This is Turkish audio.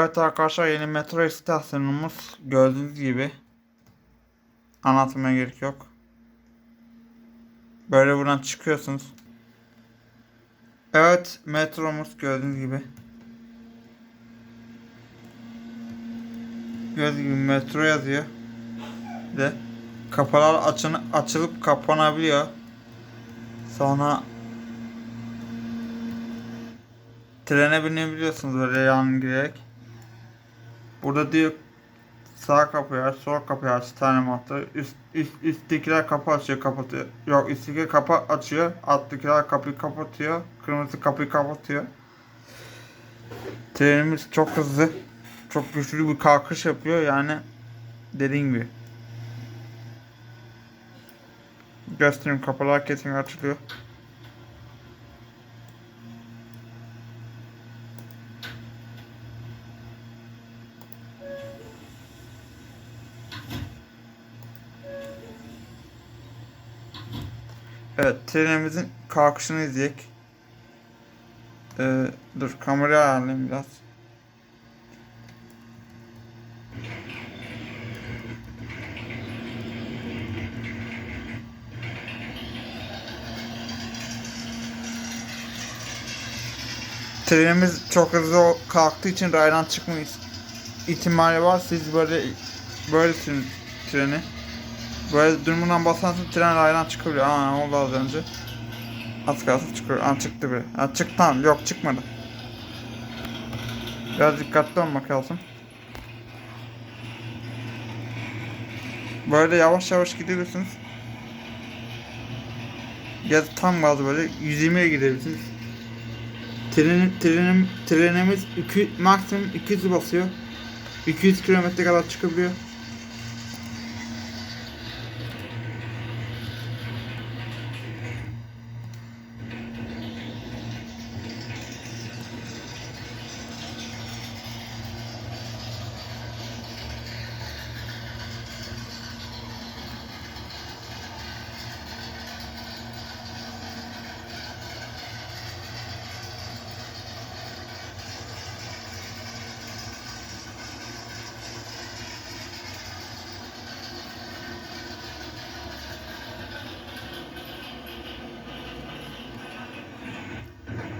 Evet arkadaşlar yeni metro istasyonumuz gördüğünüz gibi anlatmaya gerek yok. Böyle buradan çıkıyorsunuz. Evet metromuz gördüğünüz gibi. Gördüğünüz gibi metro yazıyor. De kapılar açın, açılıp kapanabiliyor. Sonra trene binebiliyorsunuz böyle yan girerek. Burada diyor sağ kapıyı aç, sol kapıyı aç talimatı. Üst, üst, üsttekiler kapı açıyor, kapatıyor. Yok üsttekiler kapı açıyor, alttakiler kapıyı kapatıyor. Kırmızı kapıyı kapatıyor. Trenimiz çok hızlı. Çok güçlü bir kalkış yapıyor yani dediğim gibi. Göstereyim kapılar kesin açılıyor. Evet, trenimizin kalkışını izleyek. Ee, dur, kamerayı ayarlayayım biraz. Trenimiz çok hızlı kalktığı için raydan çıkma ihtimali var. Siz böyle böyle sürün treni. Böyle durumdan basarsanız tren raydan çıkabiliyor. Aa oldu az önce? Az kalsın çıkıyor. Aa çıktı bile. Ha çıktı tamam. Yok çıkmadı. Biraz dikkatli olmak lazım. Böyle yavaş yavaş gidiyorsunuz. Ya tam gaz böyle 120'ye gidebilirsiniz. Trenin, trenim, trenimiz 2, maksimum 200 basıyor. 200 kilometre kadar çıkabiliyor.